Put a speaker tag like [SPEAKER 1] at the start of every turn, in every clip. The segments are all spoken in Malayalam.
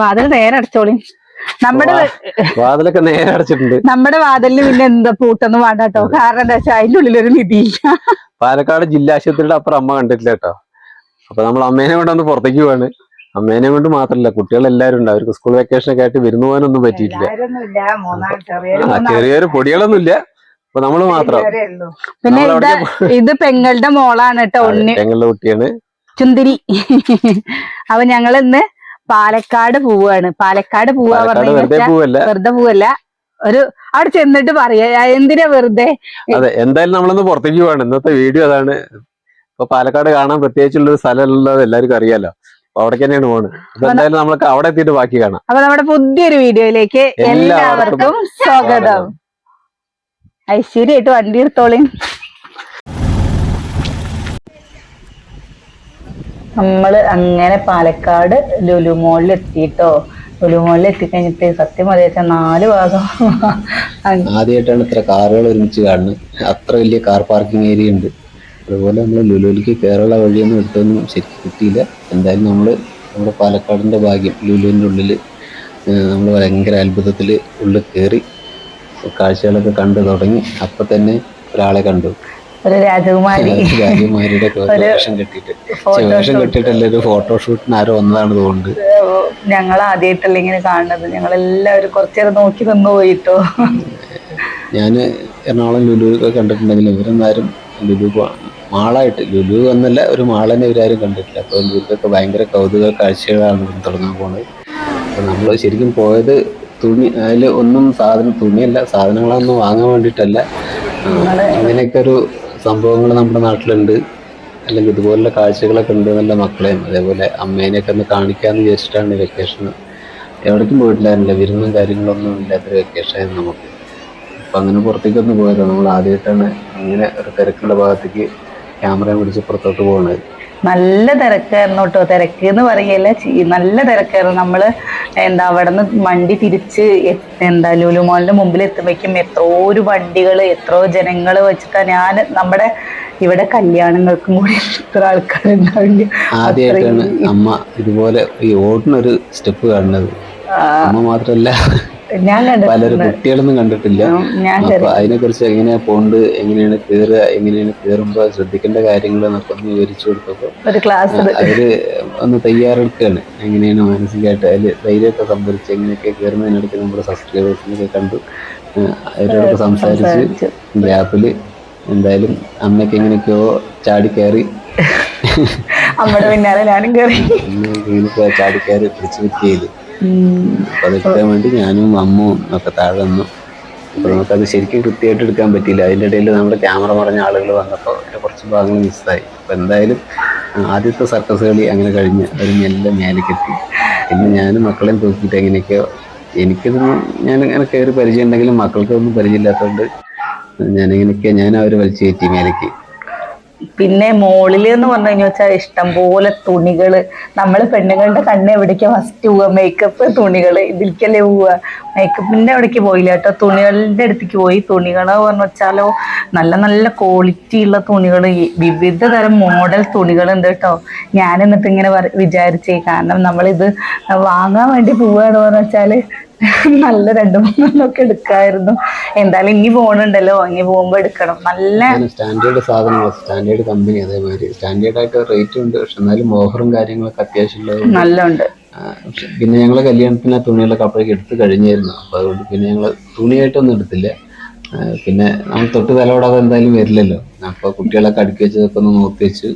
[SPEAKER 1] വാതിൽ നേരെ അടച്ചോളി. നമ്മുടെ
[SPEAKER 2] വാതിലൊക്കെ നേരെ അടച്ചിട്ടുണ്ട്.
[SPEAKER 1] നമ്മുടെ വാതിലിന് പിന്നെ എന്താ പൂട്ടൊന്നും വേണ്ട കേട്ടോ. കാരണം എന്താ വെച്ചാൽ അതിന്റെ ഉള്ളിൽ ഒരു നിധിയില്ല.
[SPEAKER 2] പാലക്കാട് ജില്ലാ ആശുപത്രിയുടെ അപ്പുറം അമ്മ കണ്ടിട്ടില്ല കേട്ടോ. അപ്പൊ നമ്മൾ അമ്മേനെ കൊണ്ട് ഒന്ന് പുറത്തേക്ക് പോവാണ്. അമ്മേനെ കൊണ്ട് മാത്രല്ല കുട്ടികളെല്ലാരും ഉണ്ട്. അവർക്ക് സ്കൂൾ വെക്കേഷൻ ഒക്കെ ആയിട്ട് വിരുന്നു പോകാനൊന്നും
[SPEAKER 3] പറ്റിയില്ല ചെറിയൊരു
[SPEAKER 2] പൊടികളൊന്നും ഇല്ല അപ്പൊ നമ്മൾ മാത്രം.
[SPEAKER 1] പിന്നെ ഇത് ഇത് പെങ്ങളുടെ മോളാണ് കേട്ടോ
[SPEAKER 2] പെങ്ങളുടെ കുട്ടിയാണ്.
[SPEAKER 1] ചുന്തിരി. അപ്പൊ ഞങ്ങൾ ഇന്ന് പാലക്കാട് പോവാണ്. പാലക്കാട് പോവാ
[SPEAKER 2] പറഞ്ഞാൽ
[SPEAKER 1] പറഞ്ഞു
[SPEAKER 2] വെറുതെ പോവല്ല.
[SPEAKER 1] ഒരു അവിടെ ചെന്നിട്ട് പറയാ എന്തിനാ വെറുതെ?
[SPEAKER 2] അതെ എന്തായാലും നമ്മളൊന്ന് പുറത്തേക്ക് പോവാണ്. ഇന്നത്തെ വീഡിയോ അതാണ്. ഇപ്പൊ പാലക്കാട് കാണാൻ പ്രത്യേകിച്ചുള്ള ഒരു സ്ഥലമുള്ളത് എല്ലാവർക്കും അറിയാലോ. അവിടെ തന്നെയാണ് പോണ് എന്തായാലും നമ്മൾക്ക് അവിടെ എത്തിയിട്ട് ബാക്കി കാണാം.
[SPEAKER 1] അപ്പൊ നമ്മുടെ പുതിയൊരു വീഡിയോയിലേക്ക്
[SPEAKER 2] എല്ലാവർക്കും
[SPEAKER 1] എല്ലാവർക്കും സ്വാഗതം. ഐശ്വര്യമായിട്ട് വണ്ടി എടുത്തോളി നമ്മൾ അങ്ങനെ പാലക്കാട് ലുലു മോളിൽ എത്തിയിട്ടോ ലുലു മോളിൽ എത്തിക്കഴിഞ്ഞിട്ട് സത്യം പറയാ നാല് ഭാഗം
[SPEAKER 2] ആദ്യമായിട്ടാണ് ഇത്ര കാറുകൾ ഒരുമിച്ച് കാണുന്നത്. അത്ര വലിയ കാർ പാർക്കിംഗ് ഏരിയ ഉണ്ട്. അതുപോലെ നമ്മൾ ലുലുവിലേക്ക് കയറുള്ള വഴിയൊന്നും എടുത്തൊന്നും ശരിക്കും കിട്ടിയില്ല. എന്തായാലും നമ്മൾ നമ്മുടെ പാലക്കാടിന്റെ ഭാഗ്യം ലുലുവിന്റെ ഉള്ളിൽ നമ്മൾ ഭയങ്കര അത്ഭുതത്തിൽ ഉള്ളിൽ കയറി കാഴ്ചകളൊക്കെ കണ്ടു തുടങ്ങി. അപ്പം തന്നെ ഒരാളെ കണ്ടു.
[SPEAKER 1] ഒരു രാജകുമാരി.
[SPEAKER 2] രാജകുമാരിയുടെ വേഷം ഒരു ഫോട്ടോഷൂട്ടിന് ആരോ വന്നതാണ് തോന്നുന്നത്
[SPEAKER 1] ഞങ്ങൾ ആദ്യമായിട്ടല്ല ഇങ്ങനെ കാണുന്നത്. ഞങ്ങൾ എല്ലാവരും കുറച്ചേരം നോക്കി നിന്ന് പോയിട്ടോ?
[SPEAKER 2] ഞാൻ എറണാകുളം ലുലു ഒക്കെ കണ്ടിട്ടുണ്ടെങ്കിലും ഇവരെന്നാരും ലുലു മാളായിട്ട് ലുലു എന്നല്ല ഒരു മാളനെ ഇവരാരും കണ്ടിട്ടില്ല. അപ്പോൾ ലുലുക്കൊക്കെ ഭയങ്കര കൗതുക കാഴ്ചകളാണ് തുടങ്ങാൻ പോണത്. അപ്പോൾ നമ്മൾ ശരിക്കും പോയത് തുണി അതിൽ ഒന്നും സാധനം തുണിയല്ല സാധനങ്ങളൊന്നും വാങ്ങാൻ വേണ്ടിയിട്ടല്ല. അങ്ങനെയൊക്കെ ഒരു സംഭവങ്ങൾ നമ്മുടെ നാട്ടിലുണ്ട്. അല്ലെങ്കിൽ ഇതുപോലുള്ള കാഴ്ചകളൊക്കെ ഉണ്ട് നല്ല മക്കളെയും അതേപോലെ അമ്മേനെയൊക്കെ ഒന്ന് കാണിക്കാമെന്ന് വിചാരിച്ചിട്ടാണ് വെക്കേഷൻ എവിടേക്കും പോയിട്ടില്ലായിരുന്നില്ല. വിരുന്നും കാര്യങ്ങളൊന്നും ഇല്ലാത്തൊരു വെക്കേഷൻ ആയിരുന്നു നമുക്ക്. അപ്പം അങ്ങനെ പുറത്തേക്കൊന്നും പോയതാണ് നമ്മൾ ആദ്യമായിട്ടാണ് അങ്ങനെ ഒരു തിരക്കുള്ള ഭാഗത്തേക്ക് ക്യാമറ പിടിച്ച് പുറത്തോട്ട് പോകുന്നത്
[SPEAKER 1] നല്ല തിരക്കായിരുന്നു കേട്ടോ തിരക്ക് എന്ന് പറയല്ല നല്ല തിരക്കായിരുന്നു. നമ്മൾ എന്താ അവിടെ നിന്ന് വണ്ടി തിരിച്ച് എന്താ ലുലുമോളിന്റെ മുമ്പിൽ എത്തുമ്പോഴേക്കും എത്രയോ ഒരു വണ്ടികൾ എത്രയോ ജനങ്ങൾ വെച്ചിട്ടാ ഞാൻ നമ്മുടെ ഇവിടെ കല്യാണങ്ങൾക്കും കൂടി ഇത്ര ആൾക്കാരുണ്ടാവില്ല.
[SPEAKER 2] ആദ്യമായിട്ടാണ് അമ്മ ഇതുപോലെ ഈ ഓടിനൊരു സ്റ്റെപ്പ് കാണുന്നത്. അമ്മ മാത്രമല്ല
[SPEAKER 1] ഞാൻ
[SPEAKER 2] പലരും കുട്ടികളൊന്നും കണ്ടിട്ടില്ല. അപ്പൊ അതിനെ കുറിച്ച് എങ്ങനെയാ പോണ്ട് എങ്ങനെയാണ് കയറുക എങ്ങനെയാണ് കയറുമ്പോ ശ്രദ്ധിക്കേണ്ട കാര്യങ്ങൾ എന്നൊക്കെ ഒന്ന് വിവരിച്ചു കൊടുത്തപ്പോ അവർ ഒന്ന് തയ്യാറെടുക്കുകയാണ് എങ്ങനെയാണ് മാനസികമായിട്ട് അതിൽ ധൈര്യമൊക്കെ സംഭരിച്ച് എങ്ങനെയൊക്കെ കയറുന്നതിനിടയ്ക്ക് നമ്മുടെ സബ്സ്ക്രൈബേഴ്സിനൊക്കെ കണ്ടു. അവരോടൊക്കെ സംസാരിച്ച് ഗ്യാപ്പിൽ എന്തായാലും അമ്മയ്ക്ക് എങ്ങനെയൊക്കെയോ ചാടി കയറി.
[SPEAKER 1] അമ്മയുടെ പിന്നാലെ ഞാനും കയറി.
[SPEAKER 2] ചാടി കയറി പിടിച്ചു വെച്ച് അപ്പൊ വേണ്ടി ഞാനും അമ്മും ഒക്കെ താഴെ വന്നു അപ്പൊ നമുക്കത് ശരിക്കും കൃത്യമായിട്ട് എടുക്കാൻ പറ്റിയില്ല. അതിന്റെ ഇടയിൽ നമ്മുടെ ക്യാമറ പറഞ്ഞ ആളുകൾ വന്നപ്പോൾ അതിന്റെ കുറച്ച് ഭാഗങ്ങൾ മിസ്സായി. അപ്പോൾ എന്തായാലും ആദ്യത്തെ സർക്കസ് കളി അങ്ങനെ കഴിഞ്ഞ് ഒരു മെല്ലെ മേലേക്കെത്തി. പിന്നെ ഞാനും മക്കളെയും തൂക്കിയിട്ട് എങ്ങനെയൊക്കെയോ എനിക്കിതൊന്നും ഞാൻ അങ്ങനെ കയറി പരിചയം ഉണ്ടെങ്കിലും മക്കൾക്കൊന്നും പരിചയമില്ലാത്തതുകൊണ്ട് ഞാനിങ്ങനെയൊക്കെ ഞാൻ അവർ വലിച്ചു കയറ്റി മേലേക്ക്.
[SPEAKER 1] പിന്നെ മോളിൽ എന്ന് പറഞ്ഞു കഴിഞ്ഞാൽ വെച്ചാൽ ഇഷ്ടം പോലെ തുണികൾ. നമ്മൾ പെണ്ണുങ്ങളുടെ കണ്ണ് എവിടേക്ക് ഫസ്റ്റ് പോവുക മേക്കപ്പ് തുണികൾ. ഇതിലേക്കല്ലേ പോവുക മേക്കപ്പിന്റെ അവിടേക്ക് പോയില്ല കേട്ടോ. തുണികളുടെ അടുത്തേക്ക് പോയി. തുണികൾ പറഞ്ഞു വെച്ചാലോ നല്ല നല്ല ക്വാളിറ്റി ഉള്ള തുണികൾ വിവിധ തരം മോഡൽ തുണികൾ ഉണ്ട് കേട്ടോ. ഞാൻ എന്നിട്ട് ഇങ്ങനെ വിചാരിച്ചേ. കാരണം നമ്മളിത് വാങ്ങാൻ വേണ്ടി പോവുകയാണ് പറഞ്ഞു വെച്ചാൽ നല്ല രണ്ടു മൂന്നെണ്ണമൊക്കെ എടുക്കായിരുന്നു. എന്തായാലും ഇനി പോണുണ്ടല്ലോ. ഇനി പോകുമ്പോ എടുക്കണം. നല്ല
[SPEAKER 2] സ്റ്റാൻഡേർഡ് സാധനങ്ങൾ. സ്റ്റാൻഡേർഡ് കമ്പനി അതേമാതിരി. സ്റ്റാൻഡേർഡ് ആയിട്ട് റേറ്റ് ഉണ്ട്. പക്ഷെ എന്നാലും ഓഫറും കാര്യങ്ങളൊക്കെ അത്യാവശ്യം
[SPEAKER 1] നല്ല ഉണ്ട്
[SPEAKER 2] പിന്നെ ഞങ്ങൾ കല്യാണത്തിന് ആ തുണികളൊക്കെ അപ്പോഴേക്ക് എടുത്തു കഴിഞ്ഞായിരുന്നു. അപ്പൊ അതുകൊണ്ട് പിന്നെ ഞങ്ങൾ തുണിയായിട്ടൊന്നും എടുത്തില്ല. പിന്നെ നമ്മൾ തൊട്ട് തലവിടാതെ എന്തായാലും വരില്ലല്ലോ. അപ്പൊ കുട്ടികളൊക്കെ അടുക്കി വെച്ചതൊക്കെ ഒന്ന് നോക്കി വെച്ച്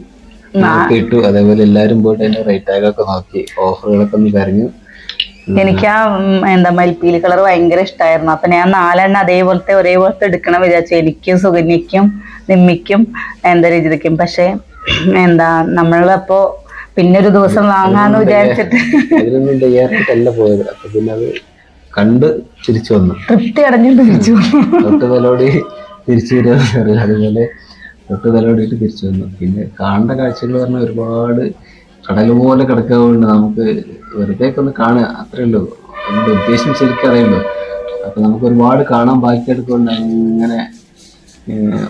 [SPEAKER 2] നോക്കിയിട്ടു അതേപോലെ എല്ലാരും പോയിട്ട് അതിന്റെ റേറ്റ് ടാഗൊക്കെ നോക്കി ഓഫറുകളൊക്കെ ഒന്ന് കരഞ്ഞു.
[SPEAKER 1] എനിക്ക് ആ എന്താ മൽപ്പീലി കളർ ഭയങ്കര ഇഷ്ടമായിരുന്നു അപ്പൊ ഞാൻ നാലെണ്ണം അതേപോലത്തെ ഒരേപോലത്തെ എടുക്കണം വിചാരിച്ചു. എനിക്കും സുകന്യക്കും നിമ്മിക്കും എന്താ രചിതയ്ക്കും പക്ഷെ എന്താ നമ്മളപ്പോ പിന്നെ ഒരു ദിവസം വാങ്ങാന്ന് വിചാരിച്ചിട്ട്
[SPEAKER 2] അതിനൊന്നും തയ്യാറായിട്ടല്ല പോയത്. അപ്പൊ പിന്നെ അത് കണ്ട് തിരിച്ചു വന്നു.
[SPEAKER 1] തൃപ്തി അടഞ്ഞു തിരിച്ചു
[SPEAKER 2] തൊട്ട് തലോടി തിരിച്ചു വരുമെന്ന് അറിയില്ല. അതുപോലെ തൊട്ട് തലോടിയിട്ട് തിരിച്ചു വന്നു. പിന്നെ കാണേണ്ട കാഴ്ചകൾ പറഞ്ഞാൽ ഒരുപാട് കടൽ പോലെ കിടക്കാറുണ്ട് നമുക്ക് വെറുതെ ഒന്ന് കാണുക. അത്രേ ഉള്ളൂ. അതിന്റെ ഉദ്ദേശം ശരിക്കും അറിയുള്ളൂ അപ്പൊ നമുക്ക് ഒരുപാട് കാണാൻ ബാക്കിയെടുക്കൊണ്ട് അങ്ങനെ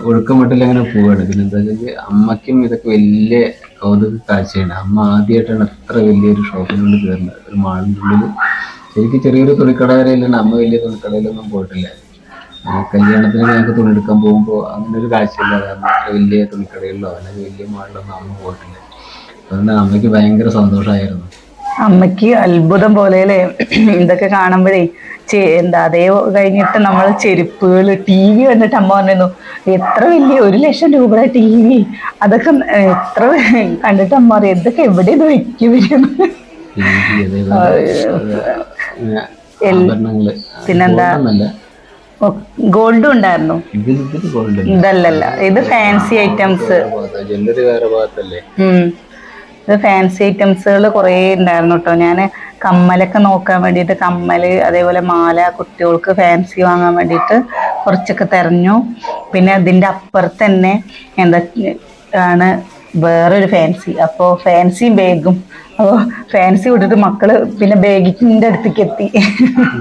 [SPEAKER 2] ഒഴുക്കമട്ടിൽ അങ്ങനെ പോവാണ് പിന്നെ എന്താ വെച്ചാൽ അമ്മയ്ക്കും ഇതൊക്കെ വലിയ കൗതുക കാഴ്ചയാണ്. അമ്മ ആദ്യമായിട്ടാണ് അത്ര വലിയൊരു ഷോപ്പിനുള്ളിൽ കയറുന്നത്. ഒരു മാളിന്റെ ഉള്ളിൽ ശരിക്കും ചെറിയൊരു തുണിക്കട വരെയില്ലാണ് അമ്മ വലിയ തുണിക്കടയിലൊന്നും പോയിട്ടില്ല. കല്യാണത്തിന് ഞങ്ങൾക്ക് തുണി എടുക്കാൻ പോകുമ്പോൾ അങ്ങനെ ഒരു കാഴ്ചയില്ല കാരണം വലിയ തുണിക്കടയിലോ അല്ലെങ്കിൽ വലിയ മാളിലൊന്നും അമ്മ പോയിട്ടില്ല. അതുകൊണ്ട് അമ്മയ്ക്ക് ഭയങ്കര സന്തോഷമായിരുന്നു.
[SPEAKER 1] അമ്മയ്ക്ക് അത്ഭുതം പോലെ അല്ലേ ഇതൊക്കെ കാണുമ്പോഴേ എന്താ അതേ കഴിഞ്ഞിട്ട് നമ്മൾ ചെരുപ്പുകൾ ടി വി കണ്ടിട്ട് അമ്മ പറഞ്ഞിരുന്നു എത്ര വലിയ ഒരു ലക്ഷം രൂപയുടെ ടി വി? അതൊക്കെ എത്ര കണ്ടിട്ട് അമ്മ പറയും ഇതൊക്കെ എവിടെ ഇത് വെക്കും? പിന്നെന്താ? ഗോൾഡും ഉണ്ടായിരുന്നു. ഇതല്ലല്ല ഇത് ഫാൻസി ഐറ്റംസ്
[SPEAKER 2] ജ്വല്ലറി വേറെ ഭാഗത്തല്ലേ?
[SPEAKER 1] ഉം. ഇത് ഫാൻസി ഐറ്റംസുകൾ കുറേ ഉണ്ടായിരുന്നു കേട്ടോ ഞാൻ കമ്മലൊക്കെ നോക്കാൻ വേണ്ടിയിട്ട് കമ്മൽ അതേപോലെ മാല കുട്ടികൾക്ക് ഫാൻസി വാങ്ങാൻ വേണ്ടിയിട്ട് കുറച്ചൊക്കെ തിരഞ്ഞു. പിന്നെ അതിന്റെ അപ്പുറത്ത് തന്നെ എന്താ ആണ് വേറൊരു ഫാൻസി അപ്പോൾ ഫാൻസി ബാഗും അപ്പോൾ ഫാൻസി വിട്ടിട്ട് മക്കൾ പിന്നെ ബാഗിന്റെ അടുത്തേക്ക് എത്തി.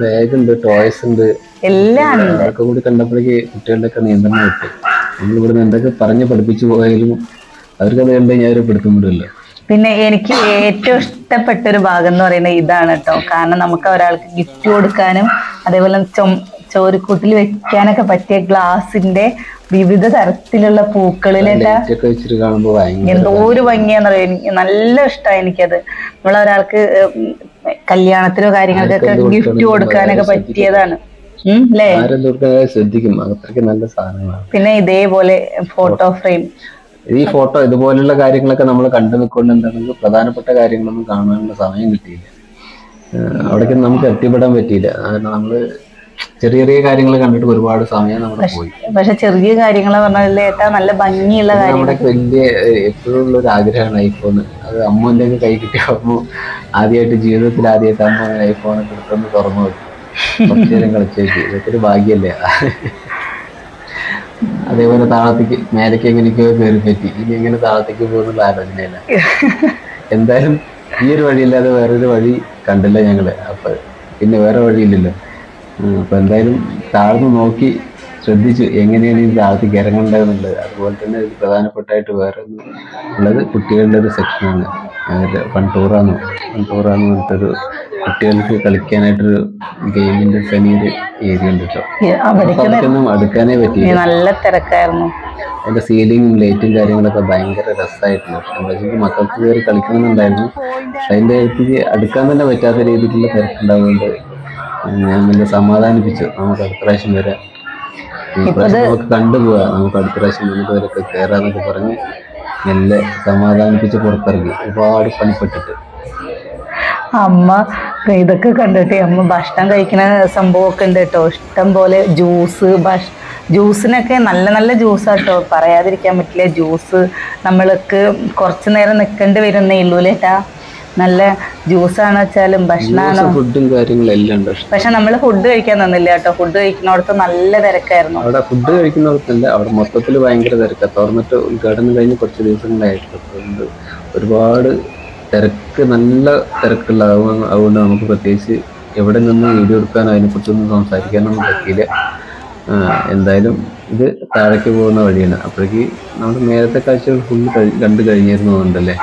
[SPEAKER 2] ബാഗ് ഉണ്ട് ടോയ്സ് ഉണ്ട്.
[SPEAKER 1] എല്ലാം ഉണ്ട്.
[SPEAKER 2] അതൊക്കെ കൂടി കണ്ടപ്പോഴേക്ക് കുട്ടികളുടെ ഒക്കെ നിയന്ത്രണം കിട്ടും. നമ്മൾ ഇവിടുന്ന് എന്തൊക്കെ പറഞ്ഞ് പഠിപ്പിച്ചു പോയാലും അവർക്കത് കണ്ടു കഴിഞ്ഞാൽ ഒരു പിടുത്തം വിടില്ല.
[SPEAKER 1] പിന്നെ എനിക്ക് ഏറ്റവും ഇഷ്ടപ്പെട്ട ഒരു ഭാഗം എന്ന് പറയുന്നത് ഇതാണ് കേട്ടോ കാരണം നമുക്ക് ഒരാൾക്ക് ഗിഫ്റ്റ് കൊടുക്കാനും അതേപോലെ ചൊ ചോരിക്കൂട്ടിൽ വെക്കാനൊക്കെ പറ്റിയ ഗ്ലാസിന്റെ വിവിധ തരത്തിലുള്ള പൂക്കളിലൊക്കെ എന്തോ ഒരു ഭംഗിയാന്നറിയോ? എനിക്ക് നല്ല ഇഷ്ടമായി എനിക്കത്. ഉം, കല്യാണത്തിനോ കാര്യങ്ങൾക്കൊക്കെ ഗിഫ്റ്റ് കൊടുക്കാനൊക്കെ പറ്റിയതാണ്.
[SPEAKER 2] ശ്രദ്ധിക്കും.
[SPEAKER 1] പിന്നെ ഇതേപോലെ ഫോട്ടോ ഫ്രെയിം
[SPEAKER 2] ഈ ഫോട്ടോ ഇതുപോലുള്ള കാര്യങ്ങളൊക്കെ നമ്മൾ കണ്ടു നിൽക്കൊണ്ട് എന്താണെങ്കിൽ പ്രധാനപ്പെട്ട കാര്യങ്ങളൊന്നും കാണാനുള്ള സമയം കിട്ടിയില്ല. അവിടേക്ക് നമുക്ക് എത്തിപ്പെടാൻ പറ്റിയില്ല. കാരണം നമ്മൾ ചെറിയ ചെറിയ കാര്യങ്ങൾ കണ്ടിട്ട് ഒരുപാട് സമയം നമ്മൾ പോയി.
[SPEAKER 1] പക്ഷെ ചെറിയ കാര്യങ്ങൾ പറഞ്ഞാൽ ഏട്ടാ നല്ല ഭംഗിയുള്ള
[SPEAKER 2] നമ്മുടെ വലിയ എപ്പോഴും ഉള്ള ഒരു ആഗ്രഹമാണ് ഐഫോൺ അത് അമ്മൂന്റെ ഒക്കെ കൈ കിട്ടിയ അമ്മ ആദ്യമായിട്ട് ജീവിതത്തിൽ ആദ്യമായിട്ട് അമ്മ ഐഫോൺ എടുത്തൊന്ന് തുറന്നു നോക്കി. കുറച്ചു നേരം കളിച്ചേക്ക്. ഇതൊക്കെ ഒരു ഭാഗ്യല്ലേ? അതേപോലെ താളത്തേക്ക് മേലേക്ക് എങ്ങനെയൊക്കെയോ കയറി പറ്റി ഇനി എങ്ങനെ താളത്തേക്ക് പോകുന്നുള്ള ആലോചനയില്ല. എന്തായാലും ഈ ഒരു വഴിയില്ലാതെ വേറൊരു വഴി കണ്ടില്ല ഞങ്ങൾ. അപ്പൊ പിന്നെ വേറെ വഴിയില്ലല്ലോ. അപ്പൊ എന്തായാലും താഴ്ന്നു നോക്കി ശ്രദ്ധിച്ചു എങ്ങനെയാണ് ഈ താഴത്തേക്ക് ഇറങ്ങേണ്ടതെന്നുള്ളത്. അതുപോലെ തന്നെ പ്രധാനപ്പെട്ടായിട്ട് വേറെ ഉള്ളത് കുട്ടികളുടെ ഒരു സെക്ഷനാണ്. ഫൺ ടൂറാന്ന് ഫൺ ടൂറാന്ന് പറഞ്ഞിട്ടൊരു കുട്ടികൾക്ക് കളിക്കാനായിട്ടൊരു ഗെയിമിന്റെ തനിയൊരു ഏരിയ ഉണ്ട് കേട്ടോ അടുക്കാനേ പറ്റി
[SPEAKER 1] നല്ല തിരക്കായിരുന്നു.
[SPEAKER 2] അതിന്റെ സീലിംഗും ലൈറ്റും കാര്യങ്ങളൊക്കെ ഭയങ്കര എന്താ വെച്ചാൽ മക്കൾക്ക് കയറി കളിക്കണമെന്നുണ്ടായിരുന്നു. പക്ഷെ അതിന്റെ അടുത്തേക്ക് അടുക്കാൻ തന്നെ പറ്റാത്ത രീതിയിലുള്ള തിരക്കുണ്ടാവുകൊണ്ട് ഞാൻ നിന്നെ സമാധാനിപ്പിച്ചു. നമുക്ക് അടുത്ത പ്രാവശ്യം വരാം. നമുക്ക് കണ്ടുപോവാ. നമുക്ക് അടുത്ത പ്രാവശ്യം നമുക്ക് വരൊക്കെ കയറാന്നൊക്കെ പറഞ്ഞ് മെല്ലെ സമാധാനിപ്പിച്ച് പുറത്തിറങ്ങി. ഒരുപാട് പണിപ്പെട്ടിട്ട്.
[SPEAKER 1] അമ്മ ഇതൊക്കെ കണ്ടിട്ട് അമ്മ ഭക്ഷണം കഴിക്കുന്ന സംഭവമൊക്കെ ഉണ്ട് കേട്ടോ. ഇഷ്ടം പോലെ ജ്യൂസ് ഭക്ഷ ജ്യൂസിനൊക്കെ നല്ല നല്ല ജ്യൂസാട്ടോ പറയാതിരിക്കാൻ പറ്റില്ല. ജ്യൂസ് നമ്മൾക്ക് കുറച്ച് നേരം നിൽക്കേണ്ടി വരുന്നേ ഉള്ളൂ നല്ല ജ്യൂസാണ് വെച്ചാലും ഭക്ഷണമാണോ
[SPEAKER 2] ഫുഡും കാര്യങ്ങളും എല്ലാം ഉണ്ട്. പക്ഷെ
[SPEAKER 1] നമ്മൾ ഫുഡ് കഴിക്കാൻ തന്നില്ല കേട്ടോ. ഫുഡ് കഴിക്കുന്നിടത്ത് നല്ല തിരക്കായിരുന്നു.
[SPEAKER 2] അവിടെ ഫുഡ് കഴിക്കുന്നിടത്തല്ല അവിടെ മൊത്തത്തിൽ ഭയങ്കര തിരക്കാണ് തുറന്നിട്ട് ഉദ്ഘാടനം കഴിഞ്ഞ് കുറച്ച് ദിവസങ്ങളായിട്ട് അതുകൊണ്ട് ഒരുപാട് തിരക്ക് നല്ല തിരക്കുള്ള അതുകൊണ്ട് നമുക്ക് പ്രത്യേകിച്ച് എവിടെ നിന്ന് വീഡിയോ എടുക്കാനോ അതിനെക്കുറിച്ചൊന്നും സംസാരിക്കാനൊന്നും പറ്റിയില്ല. എന്തായാലും ഇത് താഴേക്ക് പോകുന്ന വഴിയാണ്. അപ്പോഴേക്ക് നമ്മുടെ നേരത്തെ കാഴ്ചകൾ ഫുൾ കണ്ടു കഴിഞ്ഞിരുന്നു
[SPEAKER 1] ഉണ്ടല്ലേ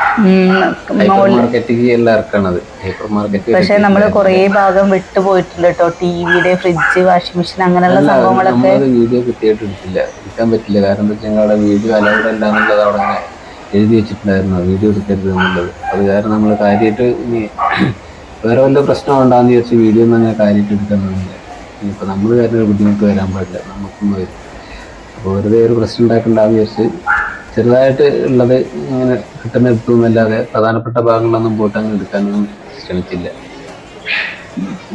[SPEAKER 2] ഹൈപ്പർ മാർക്കറ്റിക്ക് എല്ലാം ഇറക്കണത്. ഹൈപ്പർ മാർക്കറ്റ്
[SPEAKER 1] പക്ഷെ നമ്മൾ കുറേ ഭാഗം വിട്ടു പോയിട്ടുണ്ട് കേട്ടോ. ടി വിയുടെ ഫ്രിഡ്ജ് വാഷിംഗ് മെഷീൻ അങ്ങനെയുള്ള സംഭവങ്ങളൊക്കെ.
[SPEAKER 2] വീഡിയോ കൃത്യമായിട്ട് എടുത്തില്ല എടുക്കാൻ പറ്റില്ല. കാരണം എന്താ വെച്ചാൽ വീഡിയോ അലൗഡ് അല്ല എന്നുള്ളത് അവിടെ എഴുതി വെച്ചിട്ടുണ്ടായിരുന്നു. വീഡിയോ എടുക്കരുത് എന്നുള്ളത്. അത് കാരണം നമ്മൾ കാര്യമായിട്ട് ഇനി വേറെ വല്ല പ്രശ്നം ഉണ്ടാകുന്ന വിചാരിച്ച് വീഡിയോ ഒന്നും അങ്ങനെ കാര്യമായിട്ട് എടുക്കാൻ ഇനിയിപ്പോൾ നമ്മൾ കാരണം ഒരു ബുദ്ധിമുട്ട് വരാൻ പാടില്ല. നമുക്കും വരും. അപ്പോൾ വെറുതെ ഒരു പ്രശ്നം ഉണ്ടാക്കണ്ടെന്ന് വിചാരിച്ച് ചെറുതായിട്ട് ഉള്ളത് ഇങ്ങനെ കിട്ടുന്ന എടുത്തുന്നല്ലാതെ പ്രധാനപ്പെട്ട ഭാഗങ്ങളൊന്നും പോയിട്ട് അങ്ങനെ എടുക്കാനൊന്നും ശ്രമിച്ചില്ല.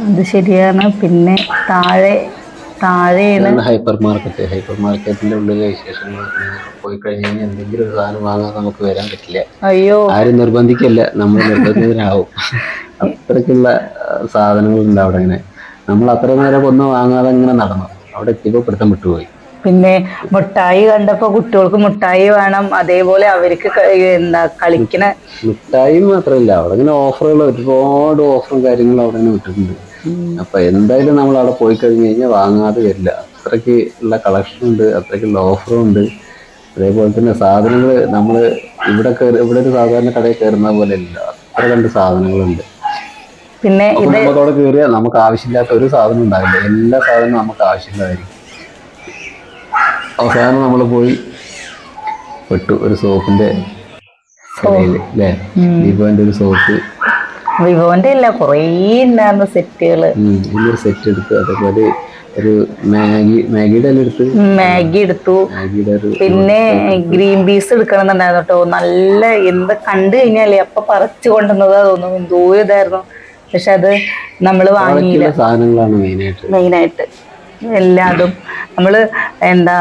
[SPEAKER 1] അത് ശരിയാണ്. പിന്നെ താഴെ താഴെയാണ്
[SPEAKER 2] ഹൈപ്പർ മാർക്കറ്റ് ഹൈപ്പർ മാർക്കറ്റിന്റെ ഉള്ളിലെ വിശേഷങ്ങൾ പോയി കഴിഞ്ഞു കഴിഞ്ഞാൽ എന്തെങ്കിലും ഒരു സാധനം വാങ്ങാൻ നമുക്ക് വരാൻ പറ്റില്ല.
[SPEAKER 1] അയ്യോ.
[SPEAKER 2] ആരും നിർബന്ധിക്കല്ല. നമ്മൾ നിർബന്ധിതരാവും. അത്രക്കുള്ള സാധനങ്ങളുണ്ട് അവിടെ ഇങ്ങനെ നമ്മൾ അത്ര നേരം ഒന്നും വാങ്ങാതെ ഇങ്ങനെ നടന്നു. അവിടെ എത്തിയപ്പോൾ പിടുത്തം വിട്ടുപോയി.
[SPEAKER 1] പിന്നെ മിഠായി കണ്ടപ്പോ കുട്ടികൾക്ക് മിഠായി വേണം അതേപോലെ അവർക്ക് എന്താ കളിക്കണ
[SPEAKER 2] മിഠായി മാത്രമല്ല അവിടെ ഇങ്ങനെ ഓഫറുകൾ ഒരുപാട് ഓഫറും കാര്യങ്ങളും അവിടെ ഇങ്ങനെ വിട്ടിട്ടുണ്ട്. അപ്പൊ എന്തായാലും നമ്മൾ അവിടെ പോയി കഴിഞ്ഞു കഴിഞ്ഞാൽ വാങ്ങാതെ വരില്ല. അത്രയ്ക്ക് ഉള്ള കളക്ഷൻ ഉണ്ട് അത്രയ്ക്കുള്ള ഓഫറും ഉണ്ട്. അതേപോലെ തന്നെ സാധനങ്ങൾ നമ്മൾ ഇവിടെ കയറി ഇവിടെ ഒരു സാധാരണ കടയിൽ കയറുന്ന പോലെ അല്ല അത്ര കണ്ട് സാധനങ്ങളുണ്ട്.
[SPEAKER 1] പിന്നെ ഇത്
[SPEAKER 2] നമുക്ക് കയറിയാൽ നമുക്ക് ആവശ്യമില്ലാത്ത ഒരു സാധനം ഉണ്ടാവില്ല. എല്ലാ സാധനവും നമുക്ക് ആവശ്യമില്ലായിരിക്കും അവസാനം നമ്മൾ പോയി പെട്ടു ഒരു സോപ്പിന്റെ അല്ലേ ദീപന്റെ ഒരു സോപ്പ്.
[SPEAKER 1] വിവോന്റെ അല്ല കുറേ ഉണ്ടായിരുന്നു
[SPEAKER 2] സെറ്റുകൾ. ഒരു സെറ്റ് എടുത്തു. അതേപോലെ ഒരു മാഗി മാഗിയുടെ എടുത്ത്.
[SPEAKER 1] മാഗി എടുത്തു. പിന്നെ ഗ്രീൻ പീസ് എടുക്കണമെന്നുണ്ടായിരുന്നു കേട്ടോ. നല്ല എന്ത് കണ്ടു കഴിഞ്ഞാലേ അപ്പൊ പറിച്ചു കൊണ്ടുവന്നതാ തോന്നുന്നു. എന്തോ ഇതായിരുന്നു. പക്ഷെ അത് നമ്മൾ വാങ്ങിയില്ല.
[SPEAKER 2] സാധനങ്ങളാണ് മെയിനായിട്ട്
[SPEAKER 1] മെയിനായിട്ട്. എല്ലാതും നമ്മൾ എന്താ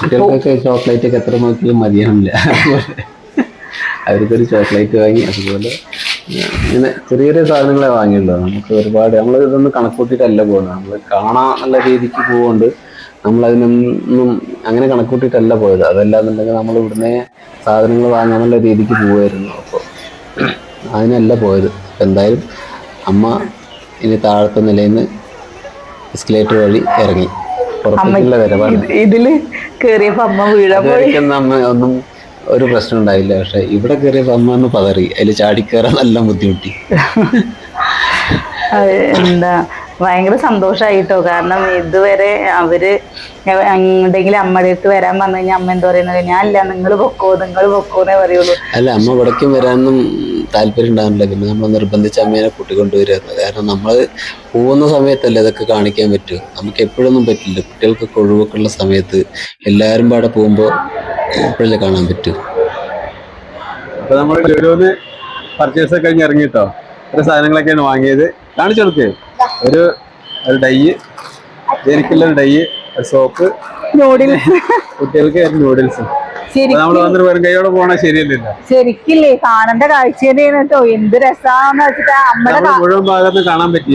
[SPEAKER 2] കുട്ടികൾക്കൊക്കെ ചോക്ലേറ്റ് ഒക്കെ എത്ര നോക്കിയാലും മതിയാവില്ല. അവർക്കൊരു ചോക്ലേറ്റ് വാങ്ങി അതുപോലെ ഇങ്ങനെ ചെറിയ ചെറിയ സാധനങ്ങളെ വാങ്ങിയുള്ളൂ. നമുക്ക് ഒരുപാട് നമ്മൾ ഇതൊന്നും കണക്കൂട്ടിയിട്ടല്ല പോകുന്നത്. നമ്മൾ കാണാൻ നല്ല രീതിക്ക് പോകുന്നുണ്ട് നമ്മൾ അതിനൊന്നും അങ്ങനെ കണക്കൂട്ടിയിട്ടല്ല പോയത്. അതല്ലാന്നുണ്ടെങ്കിൽ നമ്മൾ ഇവിടുന്ന് സാധനങ്ങൾ വാങ്ങാൻ നല്ല രീതിക്ക് പോകുമായിരുന്നു അപ്പോൾ അതിനല്ല പോയത്. എന്തായാലും അമ്മ ഇനി താഴത്തെ നിലയിൽ നിന്ന് എസ്കലേറ്റർ വഴി ഇറങ്ങി. പുറത്തേക്കുള്ള വരവാണ്.
[SPEAKER 1] ഇത് ഇതിൽ കേറിയപ്പോ അമ്മ വീഴാൻ
[SPEAKER 2] നമ്മ ഒന്നും ഒരു പ്രശ്നം ഉണ്ടായില്ല. പക്ഷെ ഇവിടെ കയറിയപ്പോ അമ്മ ഒന്ന് പതറി. അതിൽ ചാടിക്കയറാൻ നല്ല ബുദ്ധിമുട്ടി.
[SPEAKER 1] എന്താ ഭയങ്കര സന്തോഷായിട്ടോ. കാരണം ഇതുവരെ അവർ എന്തെങ്കിലും അമ്മയുടെ അടുത്ത് വരാൻ പറഞ്ഞു കഴിഞ്ഞാൽ അമ്മ എന്താ പറയുന്നത്? ഞാൻ അല്ല നിങ്ങൾ പൊക്കോ നിങ്ങൾ പൊക്കോന്നേ പറയുള്ളൂ.
[SPEAKER 2] അല്ല അമ്മ ഇവിടേക്കും വരാനൊന്നും താല്പര്യം ഉണ്ടാവില്ല പിന്നെ നമ്മൾ നിർബന്ധിച്ച് അമ്മേനെ കൂട്ടിക്കൊണ്ടുവരുമായിരുന്നു കാരണം നമ്മൾ പോകുന്ന സമയത്തല്ലേ ഇതൊക്കെ കാണിക്കാൻ പറ്റൂ. നമുക്ക് എപ്പോഴൊന്നും പറ്റില്ല. കുട്ടികൾക്കൊക്കെ ഒഴിവൊക്കെ ഉള്ള സമയത്ത് എല്ലാവരും പാടെ പോകുമ്പോൾ എപ്പോഴല്ലേ കാണാൻ പറ്റൂ?
[SPEAKER 4] അപ്പോൾ നമ്മൾ ലുലുവിന് പർച്ചേസ് ഒക്കെ കഴിഞ്ഞ് ഇറങ്ങിട്ടോ? ഒരു സാധനങ്ങളൊക്കെയാണ് വാങ്ങിയത്. കാണിച്ചു കൊടുക്കേ. ഒരു ഒരു ഡൈ. എനിക്കുള്ള ഒരു ഡൈ ഒരു സോപ്പ്.
[SPEAKER 1] നൂഡിൽസ്
[SPEAKER 4] കുട്ടികൾക്ക് നൂഡിൽസ്
[SPEAKER 1] ശരിക്കില്ലേ? കാണേണ്ട കാഴ്ച തന്നെയാണ് കേട്ടോ. എന്ത് രസാന്ന് വെച്ചിട്ടാ അമ്മയുടെ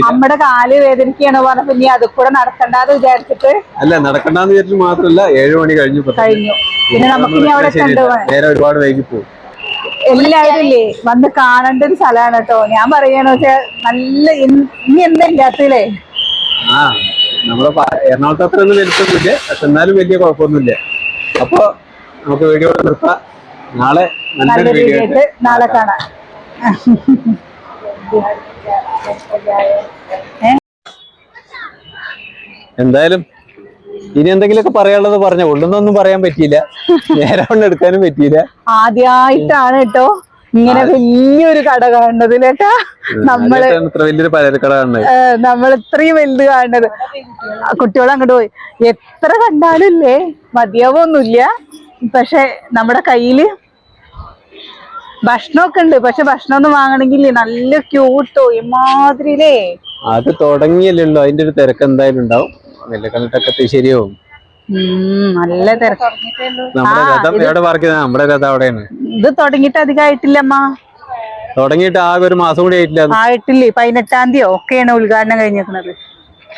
[SPEAKER 1] അമ്മയുടെ കാൽ വേദനിക്കാണ് പറഞ്ഞപ്പോ ഇനി അത് കൂടെ നടക്കണ്ടെന്ന് വിചാരിച്ചിട്ട്
[SPEAKER 4] അല്ല നടക്കണ്ടെന്ന് വിചാരിച്ചിട്ട് മാത്രല്ല ഏഴു മണി കഴിഞ്ഞു.
[SPEAKER 1] കഴിഞ്ഞു. പിന്നെ നമുക്ക് ഇനി അവിടെ
[SPEAKER 4] നേരെ ഒരുപാട് വൈകി പോകും
[SPEAKER 1] എല്ലാവരും ഇല്ലേ? വന്ന് കാണേണ്ട ഒരു സ്ഥലമാണ് കേട്ടോ. ഞാൻ പറയാന്ന് വെച്ചാൽ നല്ല ഇനി എന്താ ഇല്ലാത്തല്ലേ
[SPEAKER 4] ആ നമ്മളെ എറണാകുളത്ത് അത്ര ഒന്നും വലിച്ചൊന്നുമില്ല പക്ഷെ എന്നാലും വലിയ കുഴപ്പമൊന്നുമില്ല. അപ്പൊ നമുക്ക് വീഡിയോ നിർത്താം. നാളെ
[SPEAKER 1] നല്ല
[SPEAKER 4] നല്ലൊരു വീഡിയോ
[SPEAKER 1] നാളെ കാണാം.
[SPEAKER 4] എന്തായാലും ഇനി എന്തെങ്കിലുമൊക്കെ പറയാനുള്ളത് പറഞ്ഞ. ഉള്ളൊന്നും പറയാൻ പറ്റിയില്ല. നേരെ എടുക്കാനും പറ്റിയില്ല.
[SPEAKER 1] ആദ്യമായിട്ടാണ് കേട്ടോ ഇങ്ങനെ വലിയൊരു കട കാണുന്നത് കേട്ടാ. നമ്മൾ നമ്മൾ ഇത്രയും വലുത് കാണുന്നത്. കുട്ടികൾ അങ്ങോട്ട് പോയി. എത്ര കണ്ടാലും ഇല്ലേ? മതിയാവൊന്നുമില്ല. പക്ഷെ നമ്മുടെ കയ്യിൽ ഭക്ഷണമൊക്കെ ഉണ്ട്. പക്ഷെ ഭക്ഷണം ഒന്നും വാങ്ങണമെങ്കിൽ നല്ല ക്യൂട്ടോ ഇമാതിരിലേ
[SPEAKER 4] അത് തുടങ്ങിയല്ലോ അതിന്റെ ഒരു തിരക്ക് എന്തായാലും ഉണ്ടാവും. അതെല്ലാം കണ്ടിട്ടൊക്കെ ശരിയാവും.
[SPEAKER 1] നല്ല തിരക്ക്
[SPEAKER 4] നമ്മുടെ കഥ അവിടെയാണ്.
[SPEAKER 1] ഇത് തുടങ്ങിയിട്ട് അധികമായിട്ടില്ലമ്മ
[SPEAKER 4] തുടങ്ങിയിട്ട് ആകെ ഒരു മാസം കൂടി ആയിട്ടില്ല.
[SPEAKER 1] ആയിട്ടില്ലേ? പതിനെട്ടാം തീയതി ഒക്കെയാണ് ഉദ്ഘാടനം കഴിഞ്ഞേക്കുന്നത്